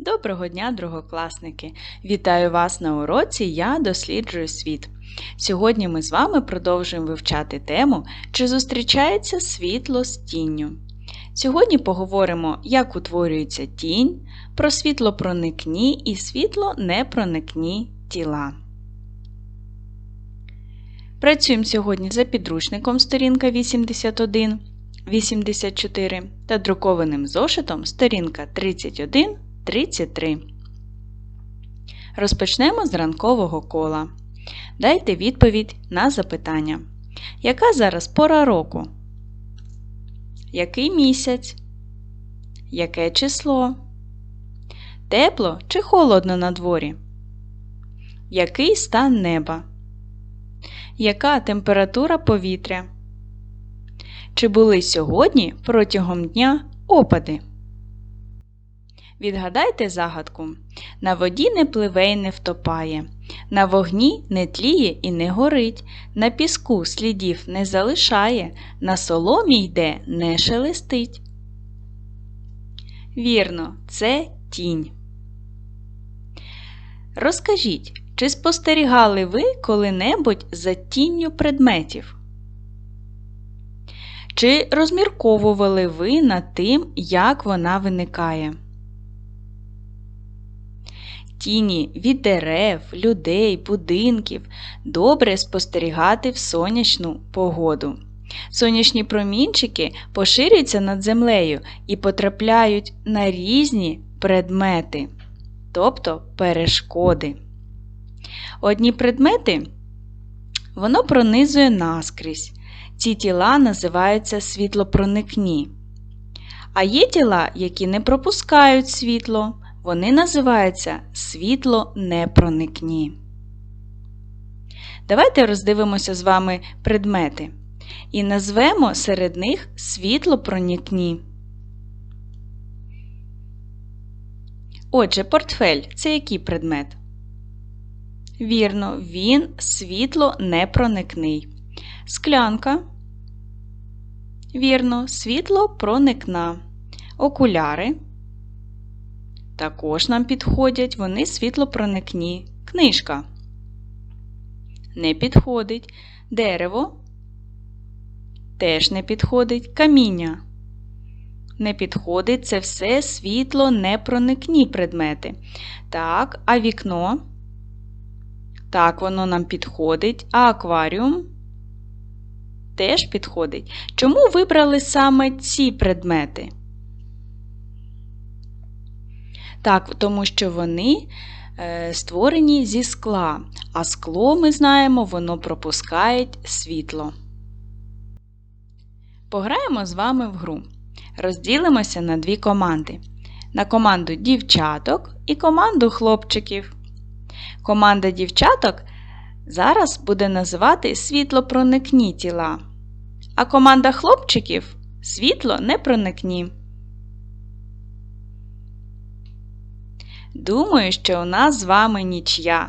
Доброго дня, другокласники! Вітаю вас на уроці Я досліджую світ. Сьогодні ми з вами продовжуємо вивчати тему, чи зустрічається світло з тінню. Сьогодні поговоримо, як утворюється тінь, про світлопроникні і світлонепроникні тіла. Працюємо сьогодні за підручником сторінка 81, 84 та друкованим зошитом сторінка 31. 33. Розпочнемо з ранкового кола. Дайте відповідь на запитання. Яка зараз пора року? Який місяць? Яке число? Тепло чи холодно на дворі? Який стан неба? Яка температура повітря? Чи були сьогодні протягом дня опади? Відгадайте загадку. На воді не пливе й не втопає, на вогні не тліє і не горить, на піску слідів не залишає, на соломі йде не шелестить. Вірно, це тінь. Розкажіть, чи спостерігали ви коли-небудь за тінню предметів? Чи розмірковували ви над тим, як вона виникає? Тіні від дерев, людей, будинків добре спостерігати в сонячну погоду. Сонячні промінчики поширюються над землею і потрапляють на різні предмети, тобто перешкоди. Одні предмети воно пронизує наскрізь. Ці тіла називаються світлопроникні. А є тіла, які не пропускають світло, вони називаються світлонепроникні. Давайте роздивимося з вами предмети і назвемо серед них світлопроникні. Отже, портфель це який предмет? Вірно, він світлонепроникний. Склянка. Вірно, світлопроникна. Окуляри. Також нам підходять вони світлопроникні. Книжка. Не підходить. Дерево. Теж не підходить. Каміння. Не підходить це все світло непроникні предмети. Так, а вікно. Так, воно нам підходить. А акваріум теж підходить. Чому вибрали саме ці предмети? Так, тому що вони е, створені зі скла, а скло, ми знаємо, воно пропускає світло. Пограємо з вами в гру. Розділимося на дві команди. На команду дівчаток і команду хлопчиків. Команда дівчаток зараз буде називати світлопроникні тіла, а команда хлопчиків світло не Думаю, що у нас з вами нічия.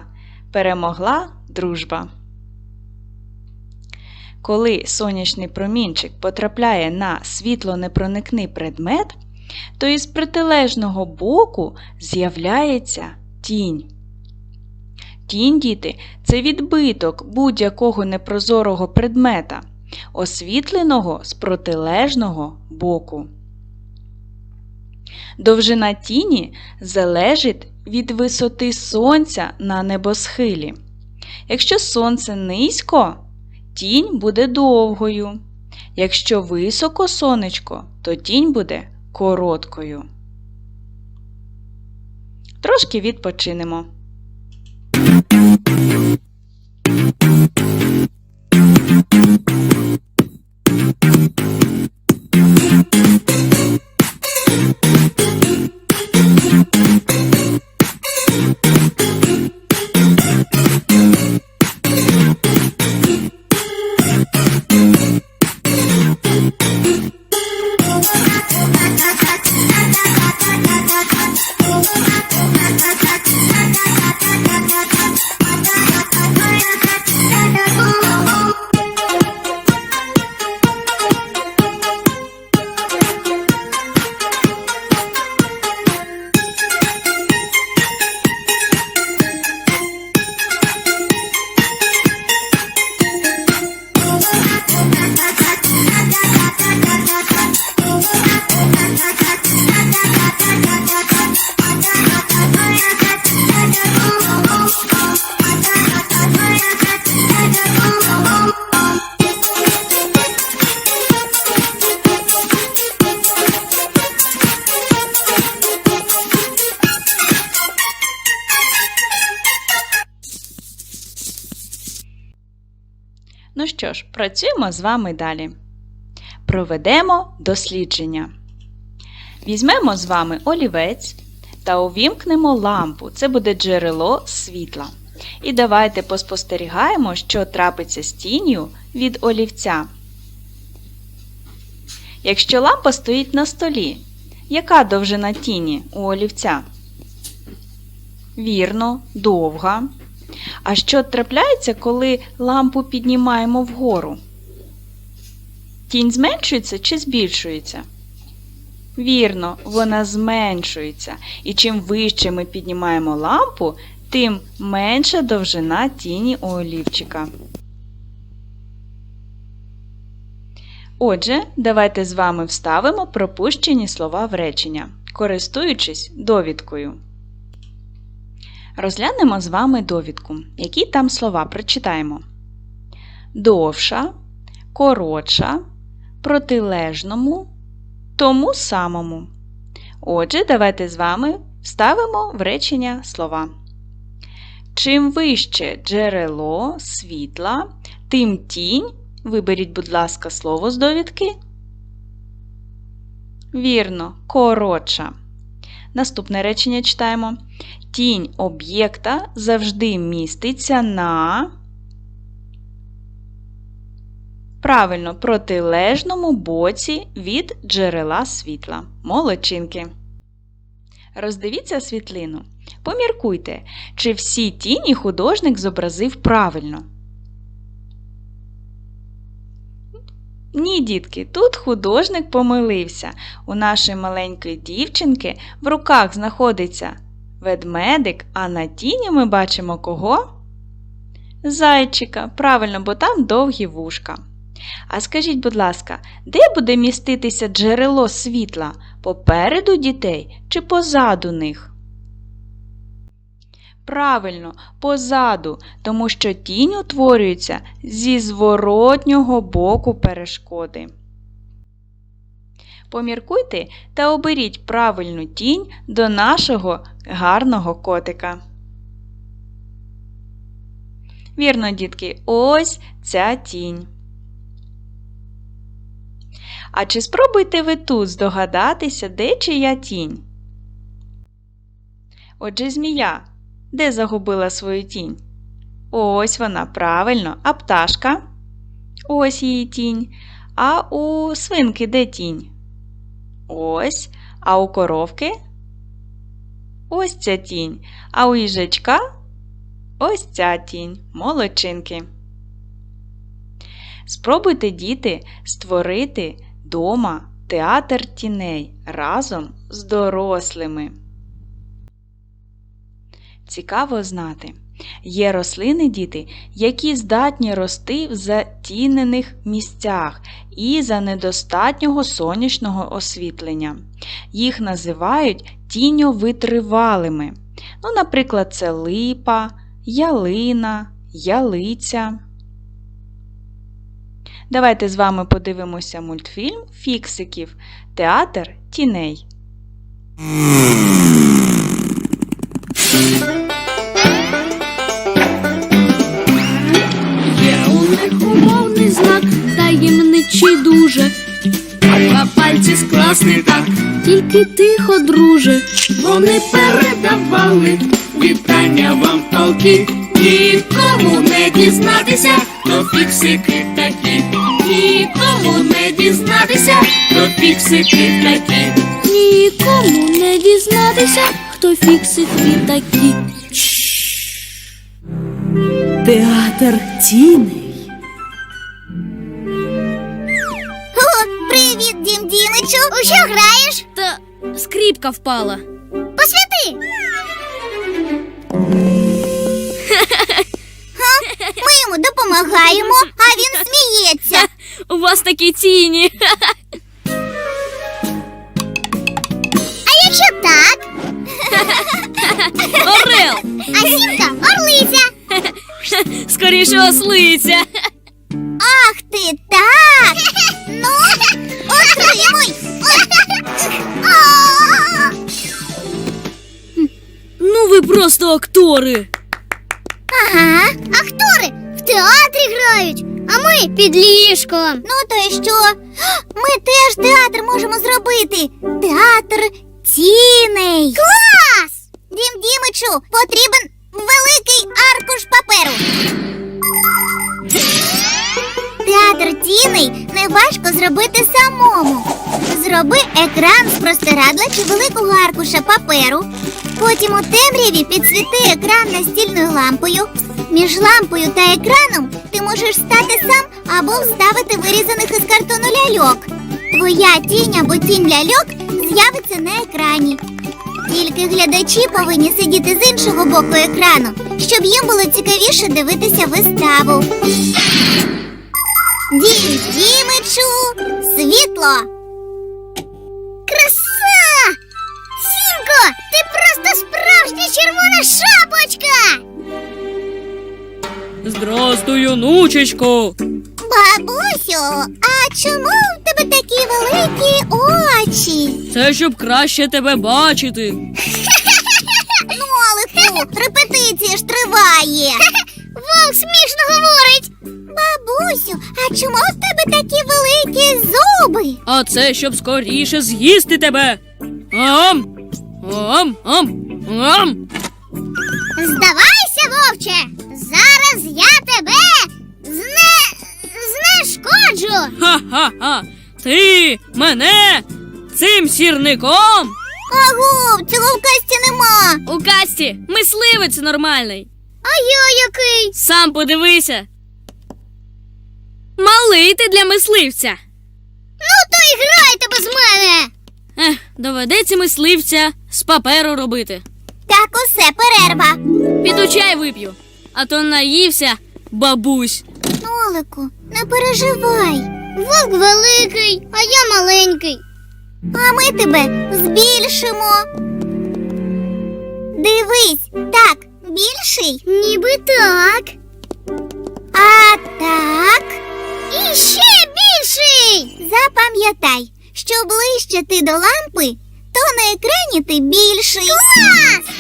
Перемогла дружба. Коли сонячний промінчик потрапляє на світлонепроникний предмет, то із протилежного боку з'являється тінь. Тінь, діти, це відбиток будь-якого непрозорого предмета, освітленого з протилежного боку. Довжина тіні залежить від висоти сонця на небосхилі. Якщо сонце низько, тінь буде довгою. Якщо високо сонечко, то тінь буде короткою. Трошки відпочинемо. Працюємо з вами далі. Проведемо дослідження. Візьмемо з вами олівець та увімкнемо лампу. Це буде джерело світла. І давайте поспостерігаємо, що трапиться з тінню від олівця. Якщо лампа стоїть на столі, яка довжина тіні у олівця? Вірно, довга. А що трапляється, коли лампу піднімаємо вгору? Тінь зменшується чи збільшується? Вірно, вона зменшується. І чим вище ми піднімаємо лампу, тим менша довжина тіні у олівчика. Отже, давайте з вами вставимо пропущені слова в речення, користуючись довідкою. Розглянемо з вами довідку. Які там слова прочитаємо? Довша, коротша, протилежному, тому самому. Отже, давайте з вами вставимо в речення слова. Чим вище джерело світла, тим тінь. Виберіть, будь ласка, слово з довідки. Вірно, коротша. Наступне речення читаємо. Тінь об'єкта завжди міститься на правильно протилежному боці від джерела світла. Молодчинки. Роздивіться світлину. Поміркуйте, чи всі тіні художник зобразив правильно. Ні, дітки, тут художник помилився. У нашої маленької дівчинки в руках знаходиться ведмедик, а на тіні ми бачимо кого? Зайчика. Правильно, бо там довгі вушка. А скажіть, будь ласка, де буде міститися джерело світла? Попереду дітей чи позаду них? Правильно, позаду, тому що тінь утворюється зі зворотнього боку перешкоди. Поміркуйте та оберіть правильну тінь до нашого гарного котика. Вірно, дітки, ось ця тінь. А чи спробуйте ви тут здогадатися, де чия тінь? Отже, змія. Де загубила свою тінь? Ось вона, правильно, а пташка? Ось її тінь. А у свинки де тінь? Ось. А у коровки? Ось ця тінь. А у їжачка? Ось ця тінь. Молодчинки. Спробуйте, діти, створити дома театр тіней разом з дорослими. Цікаво знати. Є рослини, діти, які здатні рости в затінених місцях і за недостатнього сонячного освітлення. Їх називають тіньовитривалими. Ну, Наприклад, це липа, ялина, ялиця. Давайте з вами подивимося мультфільм Фіксиків Театр тіней. Пальці скласти так, тільки тихо, друже. Вони передавали вітання вам толки. Нікому не дізнатися, то фіксики такі. Нікому не дізнатися, то фіксики такі. Нікому не дізнатися, хто фіксики такі. Театр тіней. Дімичу! У що граєш? Та скріпка впала. Посвяти! Ми йому допомагаємо, а він сміється. У вас такі тіні. А якщо так, Орел! а сімка орлиця. Скоріше ослиця. Просто актори. Ага, актори в театрі грають. а ми під ліжком. Ну то й що? Ми теж театр можемо зробити. Театр тіней. Клас! Дім Дімичу, потрібен великий аркуш паперу. Театр тіней неважко зробити самому. Зроби екран з простирадла чи великого аркуша паперу. Потім у темряві підсвіти екран настільною лампою. Між лампою та екраном ти можеш стати сам або вставити вирізаних із картону ляльок. Твоя тінь або тінь ляльок з'явиться на екрані. Тільки глядачі повинні сидіти з іншого боку екрану, щоб їм було цікавіше дивитися виставу. Дім Дімичу, світло. Червона шапочка! Здрастуй, онучечко. Бабусю, а чому в тебе такі великі очі? Це щоб краще тебе бачити. Нолику, репетиція ж триває. Вовк смішно говорить. Бабусю, а чому в тебе такі великі зуби? А це щоб скоріше з'їсти тебе. Ам! Ам! Ам! Ам! Здавайся, вовче! Зараз я тебе зне... знешкоджу! Ха-ха-ха! Ти мене цим сірником? Агу, цього в касті нема. У касті мисливець нормальний. А я який? Сам подивися. Малий ти для мисливця. Ну то і грайте без мене. Ех, доведеться мисливця з паперу робити. Так усе перерва. Піду чай вип'ю, а то наївся бабусь. Нолику, не переживай. Вовк великий, а я маленький. А ми тебе збільшимо. Дивись, так, більший? Ніби так. А так. І ще більший. Запам'ятай, що ближче ти до лампи, то на екрані ти більший. Клас!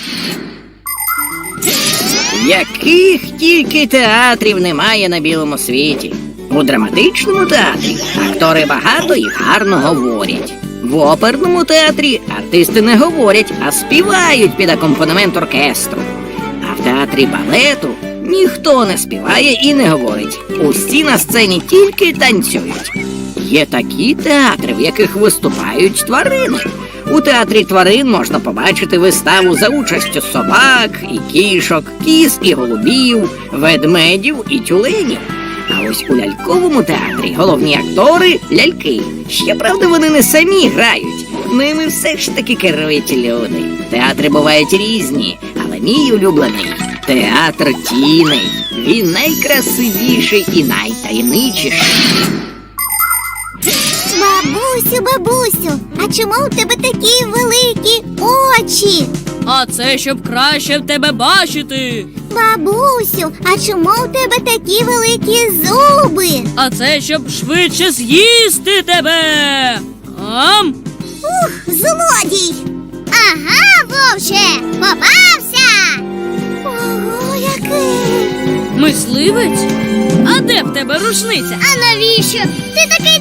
Яких тільки театрів немає на білому світі. У драматичному театрі актори багато і гарно говорять. В оперному театрі артисти не говорять, а співають під акомпанемент оркестру. А в театрі балету ніхто не співає і не говорить. Усі на сцені тільки танцюють. Є такі театри, в яких виступають тварини. У театрі тварин можна побачити виставу за участю собак і кішок, кіз і голубів, ведмедів і тюленів. А ось у ляльковому театрі головні актори ляльки. Щоправда, вони не самі грають. Ними все ж таки керують люди. Театри бувають різні, але мій улюблений театр тіней. Він найкрасивіший і найтаємничіший. Бабусю, бабусю, а чому у тебе такі великі очі? А це щоб краще в тебе бачити. Бабусю, а чому у тебе такі великі зуби? А це щоб швидше з'їсти тебе. Ам! Ух, злодій! Ага, вовче, попався! Ого, який! Мисливець? А де в тебе рушниця? А навіщо? Ти такий!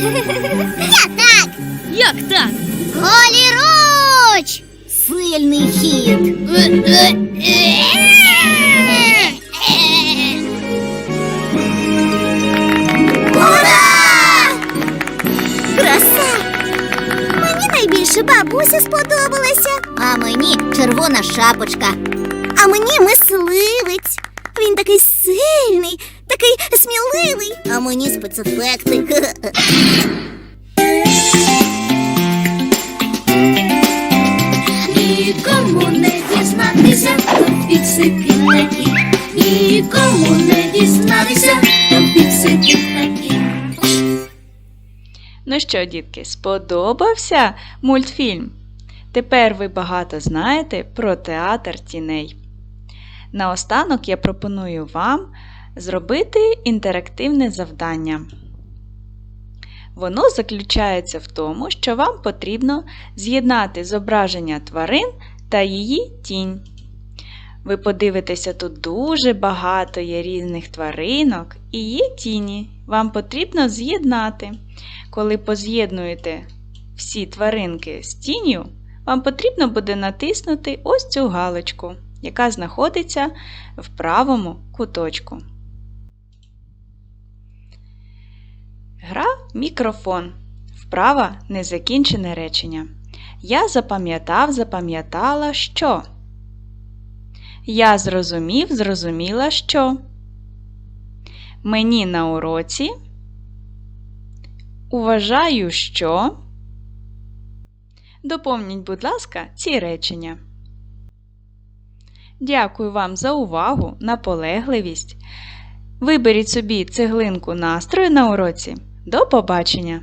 Я так! Як так? Голіруч! Сильний хід! Ура! Краса! Мені найбільше бабуся сподобалася. А мені червона шапочка. А мені мисливець. Він такий сильний, такий сміливий. А мені спецефекти. Нікому не дізнатися, то фіксики такі. Нікому не дізнатися, то фіксики такі. Ну що, дітки, сподобався мультфільм? Тепер ви багато знаєте про театр тіней. Наостанок я пропоную вам зробити інтерактивне завдання. Воно заключається в тому, що вам потрібно з'єднати зображення тварин та її тінь. Ви подивитеся, тут дуже багато є різних тваринок і є тіні. Вам потрібно з'єднати. Коли поз'єднуєте всі тваринки з тінню, вам потрібно буде натиснути ось цю галочку, яка знаходиться в правому куточку. Гра мікрофон. Вправа незакінчене речення. Я запам'ятав, запам'ятала, що. Я зрозумів, зрозуміла, що. Мені на уроці. Уважаю, що. Доповніть, будь ласка, ці речення. Дякую вам за увагу, наполегливість. Виберіть собі цеглинку настрою на уроці. До побачення!